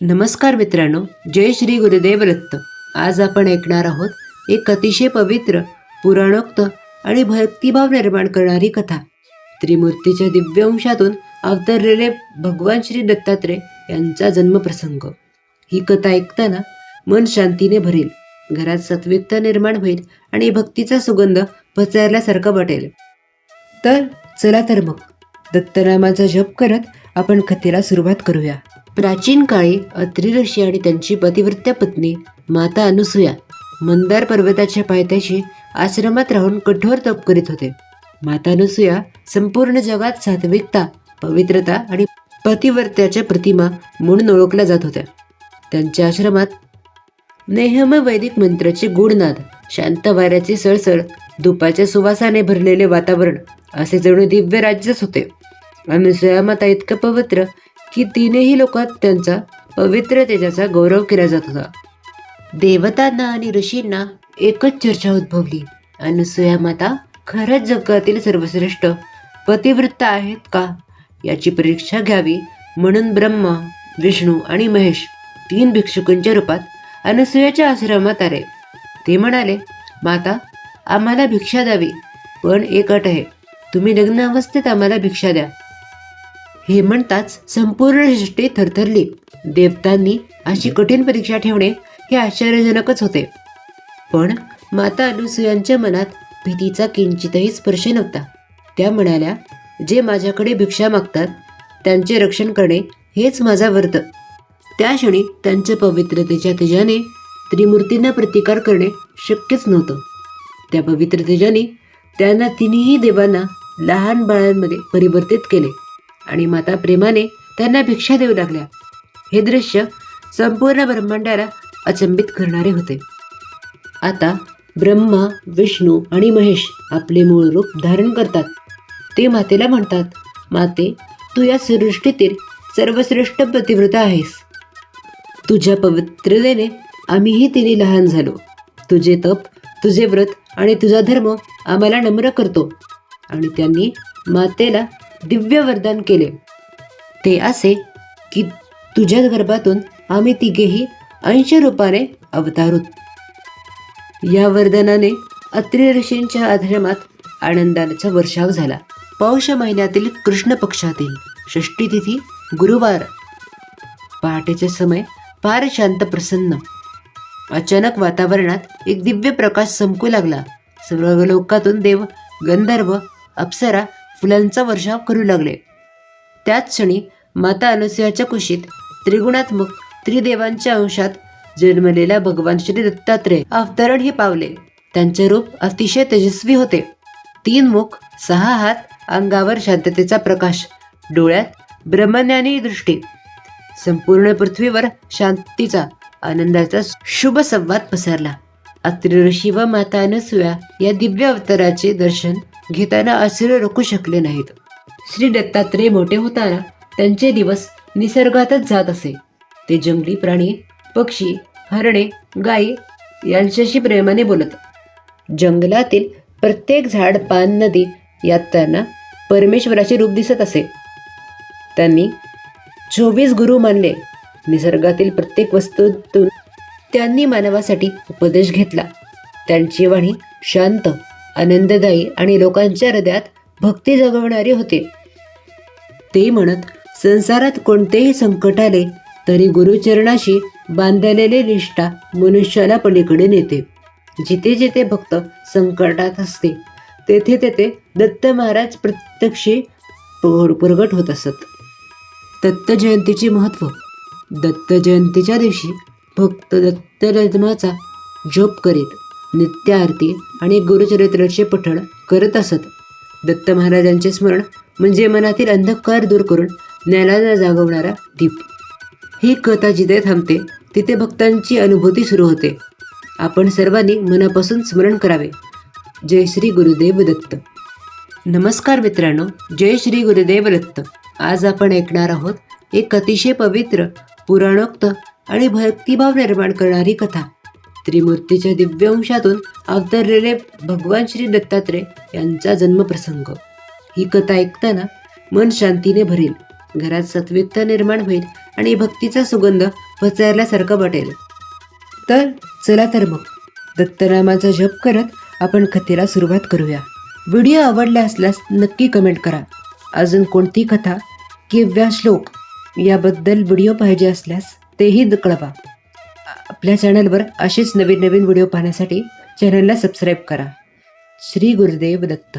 नमस्कार मित्रांनो जय श्री गुरुदेव दत्त आज आपण ऐकणार आहोत एक अतिशय पवित्र पुराणोक्त आणि भक्तिभाव निर्माण करणारी कथा. त्रिमूर्तीच्या दिव्यवंशातून अवतरलेले भगवान श्री दत्तात्रय यांचा जन्मप्रसंग. ही कथा ऐकताना मन शांतीने भरेल घरात सत्विकता निर्माण होईल आणि भक्तीचा सुगंध पसरल्यासारखं वाटेल. तर चला तर मग दत्तनामाचा जप करत आपण कथेला सुरुवात करूया. प्राचीन काळी अत्रि ऋषी आणि त्यांची पतिव्रत्या पत्नी माता अनुसूया मंदार पर्वताच्या पायथ्याशी आश्रमात राहून कठोर तप करीत होते. माता अनुसूया संपूर्ण जगात सात्विकता पवित्रता आणि पतिव्रत्याच्या प्रतिमा म्हणून ओळखल्या जात होत्या. त्यांच्या आश्रमात नेहम वैदिक मंत्राचे गुणनाद शांत वाऱ्याचे सळसळ धुपाच्या सुवासाने भरलेले वातावरण असे जणू दिव्य राज्यच होते. अनुसूया माता इतकं पवित्र की तीनही लोकात त्यांचा पवित्र तेजाचा गौरव केला जात होता. देवतांना आणि ऋषींना एकच चर्चा उद्भवली. अनुसूया माता खरंच जगातील सर्वश्रेष्ठ पतिवृत्त आहेत का? याची परीक्षा घ्यावी म्हणून ब्रह्मा विष्णू आणि महेश तीन भिक्षुकांच्या रूपात अनुसूयाच्या आश्रमात आले. ते म्हणाले माता आम्हाला भिक्षा द्यावी पण एक अट आहे. तुम्ही लग्न अवस्थेत आम्हाला भिक्षा द्या. हे म्हणताच संपूर्ण सृष्टी थरथरली. देवतांनी अशी कठीण परीक्षा ठेवणे हे आश्चर्यजनकच होते. पण माता अनुसूयांच्या मनात भीतीचा किंचितही स्पर्श नव्हता. त्या म्हणाल्या जे माझ्याकडे भिक्षा मागतात त्यांचे रक्षण करणे हेच माझा व्रत. त्या क्षणी त्यांच्या पवित्रतेच्या तेजाने त्रिमूर्तींना प्रतिकार करणे शक्यच नव्हतं. त्या पवित्र तेजाने त्यांना तिन्ही देवांना लहान बाळांमध्ये परिवर्तित केले. आणि माता प्रेमाने त्यांना भिक्षा देऊ लागल्या. हे दृश्य संपूर्ण ब्रह्मांडाला अचंबित करणारे होते. आता ब्रह्मा विष्णू आणि महेश आपले मूळ रूप धारण करतात. ते मातेला म्हणतात माते तू या सृष्टीतील सर्वश्रेष्ठ प्रतिव्रता आहेस. तुझ्या पवित्रतेने आम्हीही तिने लहान झालो. तुझे तप तुझे व्रत आणि तुझा धर्म आम्हाला नम्र करतो. आणि त्यांनी मातेला दिव्य वरदान केले. ते असे की तुझ्या गर्भातून आम्ही तिघेही अंश रूपाने अवतारूत या वरदानाने अत्रि ऋषींच्या आश्रमात आनंदाचा वर्षाव झाला. पौष महिन्यातील कृष्ण पक्षातील षष्टी तिथी गुरुवार. पहाटेचे समय फार शांत प्रसन्न. अचानक वातावरणात एक दिव्य प्रकाश चमकू लागला. सर्व लोकातून देव गंधर्व अप्सरा फुलांचा वर्षाव करू लागले. त्याच क्षणी माता अनुसयाच्या कुशीत त्रिगुणात्मक त्रिदेवांच्या अंशात जन्मलेला भगवान श्री दत्तात्रय अवतरण हे पावले. त्यांचे रूप अतिशय तेजस्वी होते. तीन मुख सहा हात अंगावर शांततेचा प्रकाश डोळ्यात ब्रह्मज्ञानी दृष्टी. संपूर्ण पृथ्वीवर शांतीचा आनंदाचा शुभ संवाद पसरला. अत्रि ऋषी व माता अनुसुया या दिव्य अवताराचे दर्शन घेताना आश्चर्य रोखू शकले नाहीत. श्री दत्तात्रय मोठे होताना त्यांचे दिवस निसर्गातच जात असे. ते जंगली प्राणी पक्षी हरणे गायी यांच्याशी प्रेमाने बोलत. जंगलातील प्रत्येक झाड पान नदी यात त्यांना परमेश्वराचे रूप दिसत असे. त्यांनी चोवीस गुरु मानले. निसर्गातील प्रत्येक वस्तूतून त्यांनी मानवासाठी उपदेश घेतला. त्यांची वाणी शांत आनंददायी आणि लोकांच्या हृदयात भक्ती जगवणारी होते. ते म्हणत संसारात कोणतेही संकट आले तरी गुरुचरणाशी बांधलेले निष्ठा मनुष्याला पलीकडे नेते. जिथे जिथे भक्त संकटात असते तेथे तेथे दत्त महाराज प्रत्यक्षी प्रगट होत असत. दत्त जयंतीचे महत्त्व. दत्त जयंतीच्या दिवशी भक्त दत्त जन्माचा जप करीत नित्य आरती आणि गुरुचरित्राचे पठण करत असत. दत्त महाराजांचे स्मरण म्हणजे मनातील अंधकार दूर करून ज्ञानाला जागवणारा दीप. ही कथा जिथे थांबते तिथे भक्तांची अनुभूती सुरू होते. आपण सर्वांनी मनापासून स्मरण करावे. जय श्री गुरुदेव दत्त. नमस्कार मित्रांनो जय श्री गुरुदेव दत्त. आज आपण ऐकणार आहोत एक अतिशय पवित्र पुराणोक्त आणि भक्तिभाव निर्माण करणारी कथा. त्रिमूर्तीच्या दिव्यवंशातून अवतरलेले भगवान श्री दत्तात्रय यांचा जन्मप्रसंग ही कथा ऐकताना मन शांतीने भरेल. घरात सत्विकता निर्माण होईल आणि भक्तीचा सुगंध पसरल्यासारखं वाटेल. तर चला तर मग. दत्तनामाचा जप करत आपण कथेला सुरुवात करूया. व्हिडिओ आवडला असल्यास नक्की कमेंट करा. अजून कोणती कथा किंवा श्लोक याबद्दल व्हिडिओ पाहिजे असल्यास तेही कळवा. आपल्या चॅनलवर असेच नवीन नवीन व्हिडिओ पाहण्यासाठी चॅनलला सबस्क्राईब करा. श्री गुरुदेव दत्त.